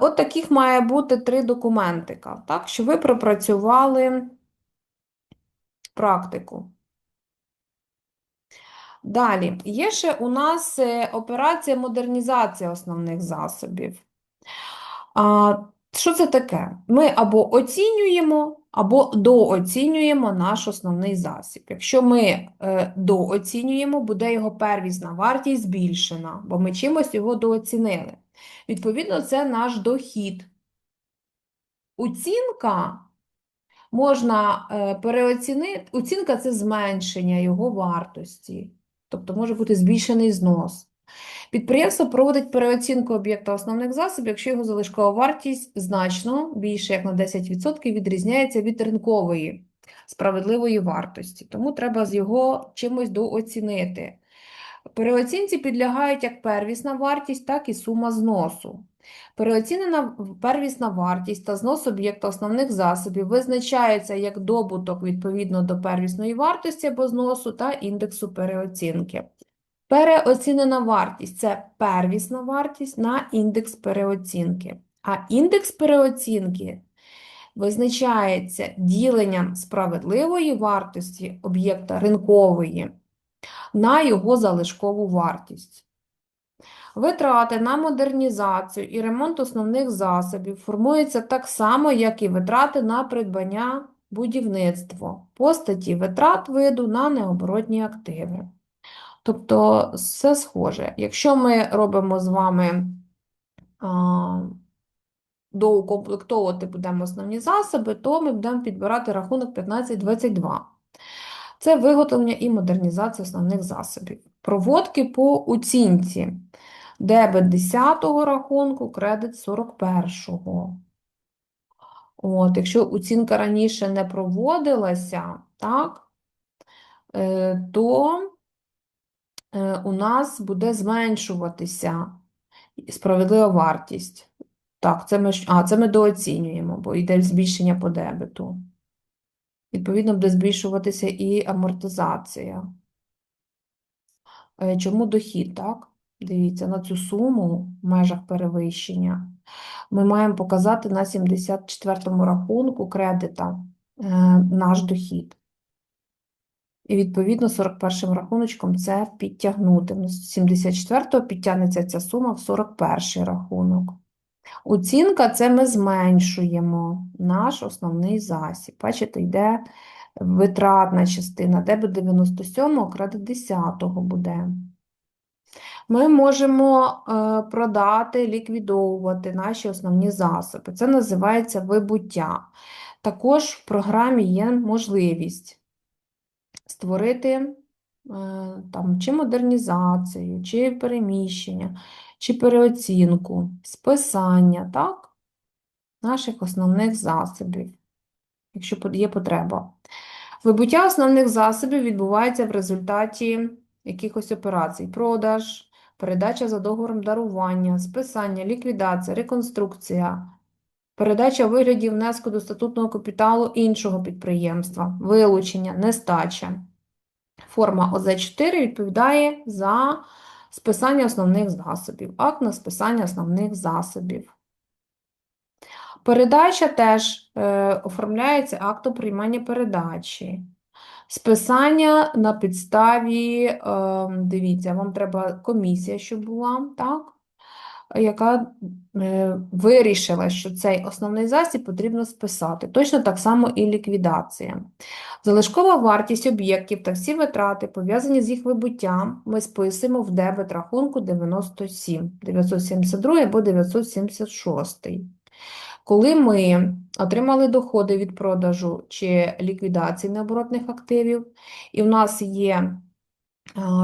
От таких має бути три документика, так, що ви пропрацювали практику. Далі, є ще у нас е, операція модернізація основних засобів. А, що це таке? Ми або оцінюємо, або дооцінюємо наш основний засіб. Якщо ми е, дооцінюємо, буде його первісна вартість збільшена, бо ми чимось його дооцінили. Відповідно, це наш дохід. Оцінка можна е, переоцінити. Оцінка це зменшення його вартості, тобто може бути збільшений знос. Підприємство проводить переоцінку об'єкта основних засобів, якщо його залишкова вартість значно більше, як на 10%, відрізняється від ринкової справедливої вартості. Тому треба з його чимось дооцінити. Переоцінці підлягають як первісна вартість, так і сума зносу. Переоцінена первісна вартість та знос об'єкта основних засобів визначається як добуток відповідно до первісної вартості або зносу та індексу переоцінки. Переоцінена вартість це первісна вартість на індекс переоцінки. А індекс переоцінки визначається діленням справедливої вартості об'єкта ринкової на його залишкову вартість. Витрати на модернізацію і ремонт основних засобів формуються так само, як і витрати на придбання будівництво по статті витрат виду на необоротні активи. Тобто все схоже. Якщо ми робимо з вами а, доукомплектовувати будемо основні засоби, то ми будемо підбирати рахунок 1522. Це виготовлення і модернізація основних засобів. Проводки по оцінці. Дебет 10-го рахунку, кредит 41-го. От, якщо оцінка раніше не проводилася, так, е, то е, у нас буде зменшуватися справедлива вартість. Так, це ми, а, це ми дооцінюємо, бо йде збільшення по дебету. Відповідно, буде збільшуватися і амортизація. Е, Чому дохід, так? Дивіться, на цю суму в межах перевищення ми маємо показати на 74-му рахунку кредита е, наш дохід. І відповідно 41-м рахуночком це підтягнути. Ну, З 74-го підтягнеться ця сума в 41-й рахунок. Оцінка це ми зменшуємо наш основний засіб. Бачите, йде витратна частина, дебет 97-го, кредит 10-го буде. Ми можемо е, продати, ліквідовувати наші основні засоби. Це називається вибуття. Також в програмі є можливість створити там, чи модернізацію, чи переміщення, чи переоцінку, списання, так? наших основних засобів, якщо є потреба. Вибуття основних засобів відбувається в результаті якихось операцій: продаж, передача за договором дарування, списання, ліквідація, реконструкція, передача у вигляді внеску до статутного капіталу іншого підприємства, вилучення, нестача. Форма ОЗ4 відповідає за списання основних засобів, акт на списання основних засобів. Передача теж е, оформляється актом приймання передачі. Списання на підставі, е, дивіться, вам треба комісія, щоб була, так? яка вирішила, що цей основний засіб потрібно списати. Точно так само і ліквідація. Залишкова вартість об'єктів та всі витрати, пов'язані з їх вибуттям, ми списуємо в дебет рахунку 97, 972 або 976. Коли ми отримали доходи від продажу чи ліквідації необоротних активів, і в нас є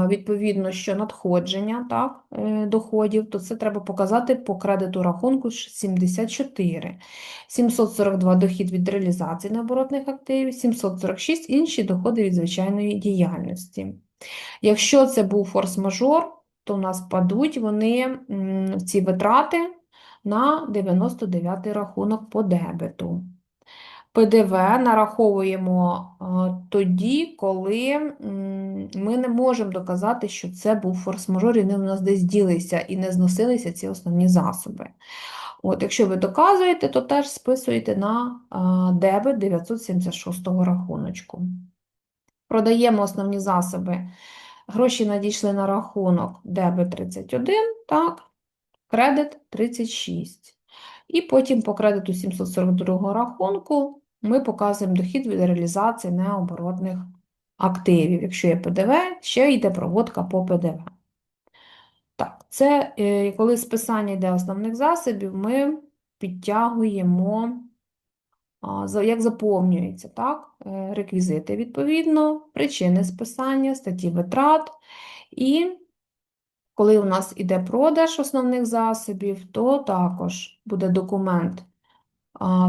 відповідно, що надходження так, е, доходів, то це треба показати по кредиту рахунку 74. 742 дохід від реалізації необоротних активів, 746 інші доходи від звичайної діяльності. Якщо це був форс-мажор, то у нас падуть вони ці витрати на 99 рахунок по дебету. ПДВ нараховуємо тоді, коли ми не можемо доказати, що це був форс-мажор, і вони у нас десь ділися і не зносилися ці основні засоби. От, якщо ви доказуєте, то теж списуєте на дебет 976 рахуночку. Продаємо основні засоби. Гроші надійшли на рахунок дебет 31, так, кредит 36. І потім по кредиту 742 рахунку ми показуємо дохід від реалізації необоротних активів. Якщо є ПДВ, ще йде проводка по ПДВ. Так, це е, коли списання йде основних засобів, ми підтягуємо, як заповнюється, так, е, реквізити відповідно, причини списання, статті витрат. І коли у нас іде продаж основних засобів, то також буде документ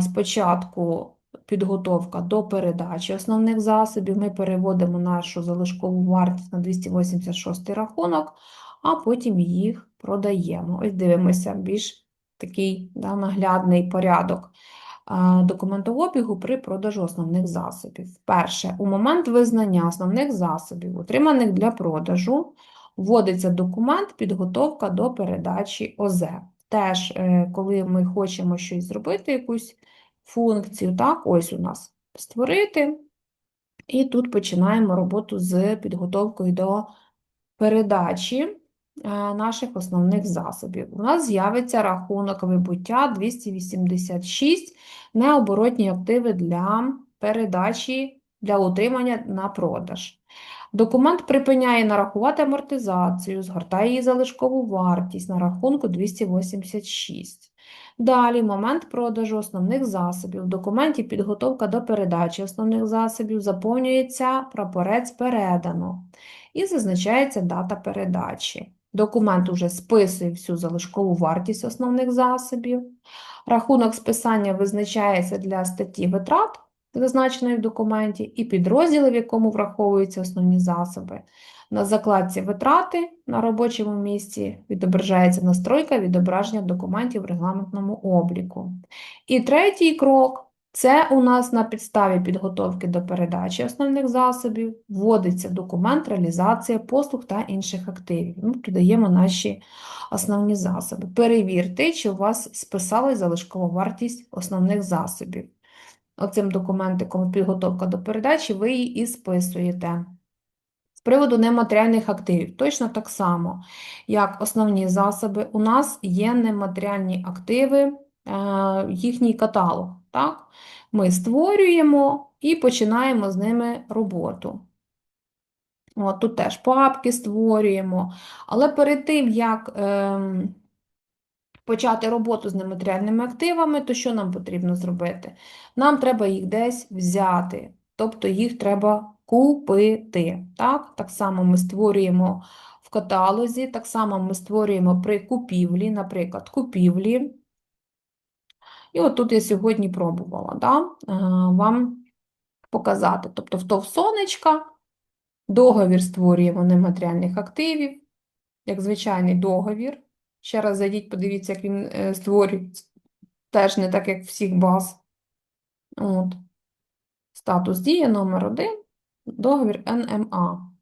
Спочатку підготовка до передачі основних засобів. Ми переводимо нашу залишкову вартість на 286 рахунок, а потім їх продаємо. Ось дивимося більш такий да, наглядний порядок документообігу при продажу основних засобів. Перше, у момент визнання основних засобів, отриманих для продажу, вводиться документ підготовка до передачі ОЗ. Теж, е, коли ми хочемо щось зробити, якусь функцію, так, ось у нас створити, і тут починаємо роботу з підготовкою до передачі е, наших основних засобів. У нас з'явиться рахунок вибуття 286 необоротні активи для передачі, для утримання на продаж. Документ припиняє нарахувати амортизацію, згортає її залишкову вартість на рахунку 286. Далі, момент продажу основних засобів. В документі підготовка до передачі основних засобів заповнюється прапорець передано і зазначається дата передачі. Документ уже списує всю залишкову вартість основних засобів. Рахунок списання визначається для статті витрат, зазначеної в документі, і підрозділи, в якому враховуються основні засоби. На закладці витрати на робочому місці відображається настройка відображення документів в регламентному обліку. І третій крок це у нас на підставі підготовки до передачі основних засобів вводиться документ реалізація послуг та інших активів. Ми додаємо наші основні засоби. Перевірте, чи у вас списалась залишкова вартість основних засобів. Оцим документиком підготовка до передачі ви її і списуєте. Приводу нематеріальних активів, точно так само, як основні засоби, у нас є нематеріальні активи, е, їхній каталог. Так? Ми створюємо і починаємо з ними роботу. От, тут теж папки створюємо. Але перед тим, як ем, почати роботу з нематеріальними активами, то що нам потрібно зробити? Нам треба їх десь взяти, тобто їх треба купити. Так, так само ми створюємо в каталозі, так само ми створюємо при купівлі, наприклад, купівлі. І от тут я сьогодні пробувала да, е, вам показати. Тобто в ТОВ договір створюємо нематеріальних активів, як звичайний договір. Ще раз зайдіть, подивіться, як він е, створюється. Теж не так, як всіх баз. От. Статус дії номер 1 договір НМА.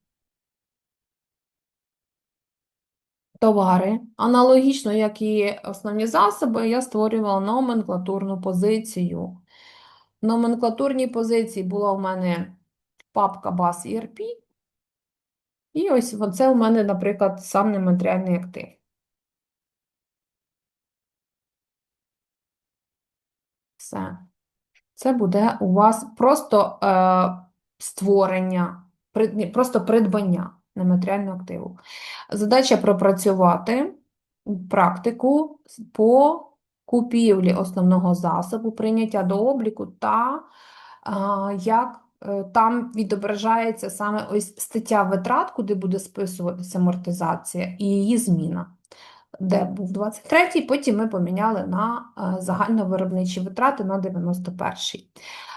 Товари. Аналогічно, як і основні засоби, я створювала номенклатурну позицію. В номенклатурній позиції була у мене папка баз ERP. І ось це у мене, наприклад, сам нематеріальний актив. Все. Це буде у вас просто е, створення, просто придбання нематеріального активу. Задача пропрацювати практику по купівлі основного засобу, прийняття до обліку та як е, там відображається саме ось стаття витрат, куди буде списуватися амортизація і її зміна де був 23-й, потім ми поміняли на е, загальновиробничі витрати на 91-й.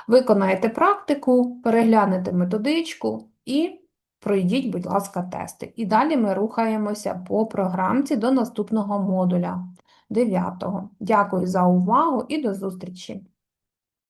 Виконаєте практику, переглянете методичку і пройдіть, будь ласка, тести. І далі ми рухаємося по програмці до наступного модуля 9. Дякую за увагу і до зустрічі!